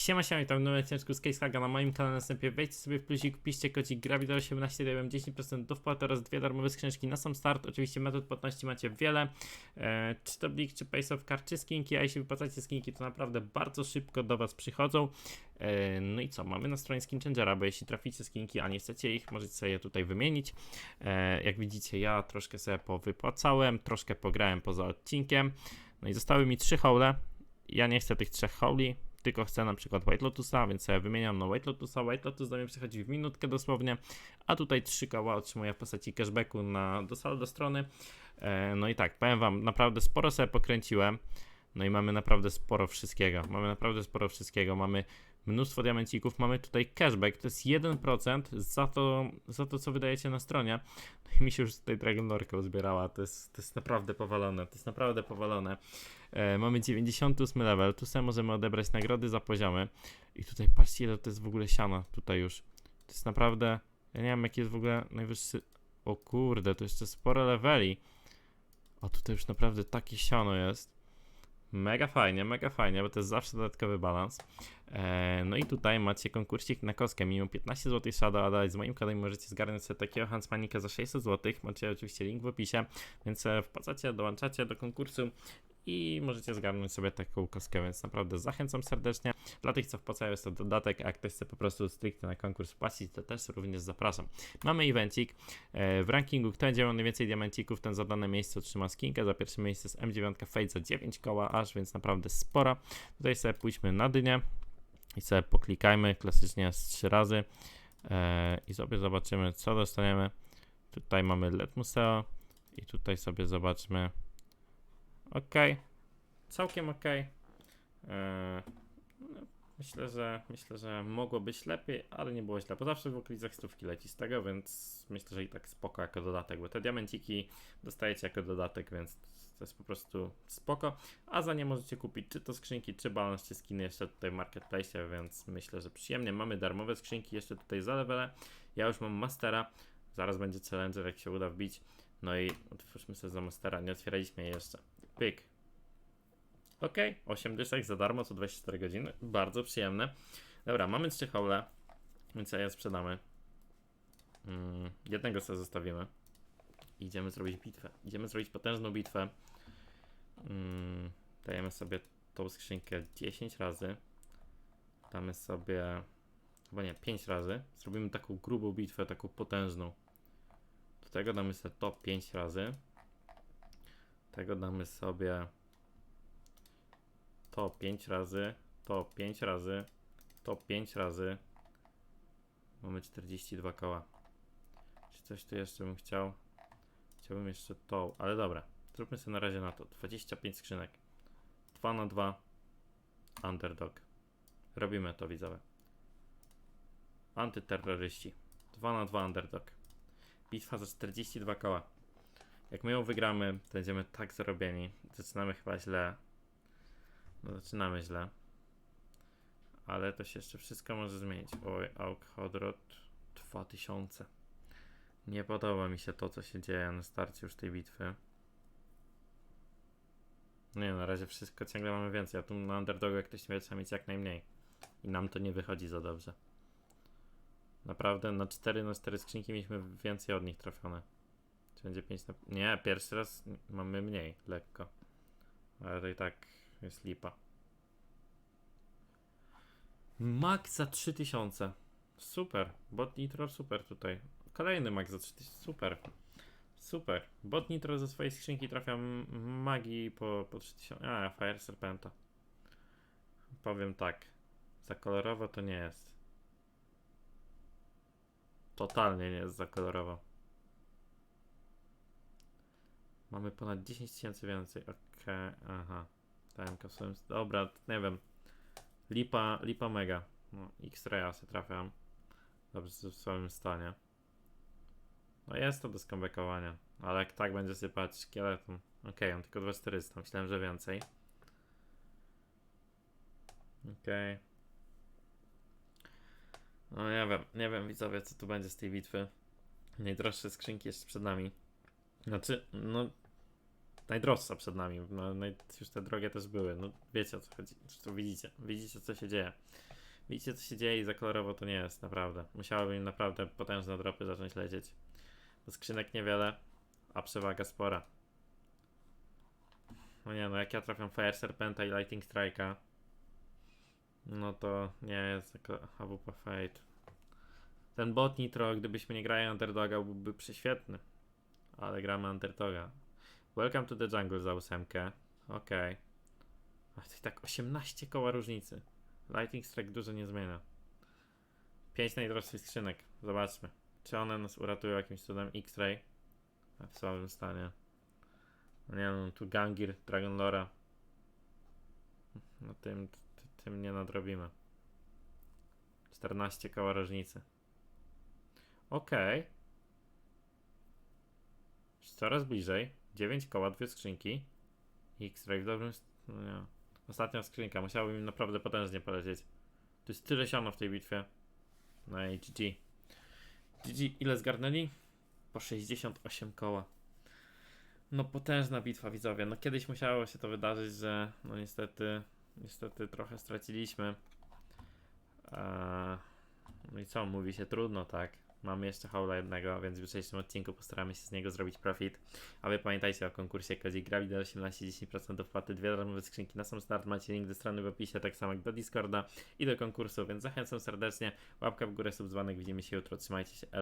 Siema, siema, witam w nowym z Case Haga na moim kanale następnie wejdźcie sobie w plusik, piszcie kodzik GRAVIDO18, daję wam 10% do wpłaty oraz dwie darmowe skrzyneczki na sam start. Oczywiście metod płatności macie wiele, e, czy to Blik, czy Pace of Card, czy skinki, a jeśli wypłacacie skinki, to naprawdę bardzo szybko do was przychodzą. E, no i co, mamy na stronie Skin Changera, bo jeśli traficie skinki, a nie chcecie ich, możecie sobie je tutaj wymienić. E, jak widzicie, ja troszkę sobie powypłacałem, troszkę pograłem poza odcinkiem, no i zostały mi trzy hole. Ja nie chcę tych trzech holi, tylko chcę na przykład White Lotusa, więc sobie wymieniam na White Lotusa. White Lotus do mnie przychodzi w minutkę dosłownie, a tutaj trzy koła otrzymuję w postaci cashbacku na, do saldo strony. E, no i tak, powiem wam, naprawdę sporo sobie pokręciłem. No i mamy naprawdę sporo wszystkiego. Mamy naprawdę sporo wszystkiego. Mamy mnóstwo diamencików. Mamy tutaj cashback, to jest 1% za to, za to co wydajecie na stronie. No i mi się już tutaj Dragon Lorka uzbierała. To jest, to jest naprawdę powalone. To jest naprawdę powalone. E, mamy 98 level. Tu sobie możemy odebrać nagrody za poziomy. I tutaj patrzcie, ile to jest w ogóle siana. Tutaj już. To jest naprawdę. Ja nie wiem, jaki jest w ogóle najwyższy. O kurde, to jeszcze sporo leveli. O, tutaj już naprawdę takie siano jest. Mega fajnie, mega fajnie, bo to jest zawsze dodatkowy balans. E, no i tutaj macie konkursik na kostkę, minimum 15 zł Shadow, a z moim kodem możecie zgarnąć sobie takiego Hansmanika za 600 zł. Macie oczywiście link w opisie, więc e, wpłacacie, dołączacie do konkursu i możecie zgarnąć sobie taką kostkę, więc naprawdę zachęcam serdecznie. Dla tych, co wpłacają jest to dodatek, a ktoś chce po prostu stricte na konkurs płacić, to też również zapraszam. Mamy evencik. E, W rankingu, kto będzie miał najwięcej diamencików, ten za dane miejsce otrzyma skinkę. Za pierwsze miejsce jest M9 Fate za 9 koła aż, więc naprawdę spora. Tutaj sobie pójdźmy na dynię i sobie poklikajmy klasycznie z 3 razy e, i sobie zobaczymy, co dostaniemy. Tutaj mamy LED Museo i tutaj sobie zobaczmy. Ok, całkiem ok. E, no, myślę, że myślę, że mogło być lepiej, ale nie było źle, bo zawsze w okolicach stówki leci z tego, więc myślę, że i tak spoko jako dodatek, bo te diamenciki dostajecie jako dodatek, więc to jest po prostu spoko. A za nie możecie kupić czy to skrzynki, czy balans, czy skiny jeszcze tutaj w marketplace, więc myślę, że przyjemnie. Mamy darmowe skrzynki jeszcze tutaj za levele. Ja już mam mastera. Zaraz będzie challenger, jak się uda wbić. No i otwórzmy sobie za mastera. Nie otwieraliśmy jej jeszcze. Ok, 8 dyszek za darmo co 24 godziny. Bardzo przyjemne. Dobra, mamy trzy hole, więc je sprzedamy. Mm, jednego sobie zostawimy. Idziemy zrobić bitwę. Idziemy zrobić potężną bitwę. Mm, dajemy sobie tą skrzynkę 10 razy. Damy sobie. Chyba nie, 5 razy. Zrobimy taką grubą bitwę, taką potężną. Do tego damy sobie to 5 razy. Tego damy sobie to 5 razy, to 5 razy, to 5 razy. Mamy 42 koła. Czy coś tu jeszcze bym chciał? Chciałbym jeszcze to, ale dobra. Zróbmy sobie na razie na to. 25 skrzynek. 2 na 2. Underdog. Robimy to, widzowie. Antyterroryści. 2 na 2 underdog. Bitwa za 42 koła. Jak my ją wygramy, to będziemy tak zarobieni. Zaczynamy chyba źle. No zaczynamy źle. Ale to się jeszcze wszystko może zmienić. Oj, Auk Hodrot 2000. Nie podoba mi się to, co się dzieje na starcie już tej bitwy. Nie, na razie wszystko ciągle mamy więcej. A tu na underdogu jak ktoś wie, trzeba mieć jak najmniej. I nam to nie wychodzi za dobrze. Naprawdę na 4 na 4 skrzynki mieliśmy więcej od nich trafione. Czy będzie 5 na... Nie, pierwszy raz mamy mniej, lekko. Ale to i tak jest lipa. Max za 3000. Super. Bot Nitro super tutaj. Kolejny max za 3000. Super. Super. Bot Nitro ze swojej skrzynki trafia magii po, po 3000. A, Fire Serpenta. Powiem tak. Za kolorowo to nie jest. Totalnie nie jest za kolorowo. Mamy ponad 10 tysięcy więcej. Okej, aha. Dałem kasłem. Dobra, nie wiem. Lipa, lipa mega. No, X-Raya se trafiam. Dobrze w swoim stanie. No jest to do skombekowania. Ale jak tak będzie sypać szkieletem. Okej, on tylko 2400. Myślałem, że więcej. Okej. No nie wiem, nie wiem widzowie co tu będzie z tej bitwy. Najdroższe skrzynki jeszcze przed nami. Znaczy, no najdroższa przed nami. No, naj, już te drogie też były. No wiecie o co chodzi. Widzicie. Widzicie co się dzieje. Widzicie co się dzieje i za kolorowo to nie jest, naprawdę. Musiałyby im naprawdę potężne dropy zacząć lecieć. Bo skrzynek niewiele, a przewaga spora. No nie no, jak ja trafiam Fire Serpenta i Lightning Strike'a, no to nie jest jako AWP Fate. Ten bot Nitro, gdybyśmy nie grali Underdoga, byłby prześwietny. Ale gramy Underdoga. Welcome to the jungle za ósemkę. Okej. I tak 18 koła różnicy. Lightning Strike dużo nie zmienia. 5 najdroższych skrzynek. Zobaczmy. Czy one nas uratują jakimś cudem? X-Ray. W słabym stanie. No nie no, tu Gangir, Dragon Lora. No tym, ty- tym nie nadrobimy. 14 koła różnicy. Okej. Coraz bliżej. 9 koła, dwie skrzynki. X-Ray w dobrym... No. Ostatnia skrzynka. Musiałoby mi naprawdę potężnie polecieć. To jest tyle siano w tej bitwie. No i GG. GG ile zgarnęli? Po 68 koła. No potężna bitwa widzowie. No kiedyś musiało się to wydarzyć, że no niestety, niestety trochę straciliśmy. Eee, no i co, mówi się trudno, tak? Mamy jeszcze haula jednego, więc w jutrzejszym odcinku postaramy się z niego zrobić profit. A wy pamiętajcie o konkursie Kodzik Gravity 18 10% do wpłaty, dwie darmowe skrzynki na sam start. Macie link do strony w opisie, tak samo jak do Discorda i do konkursu, więc zachęcam serdecznie. Łapka w górę, subdzwonek, widzimy się jutro, trzymajcie się.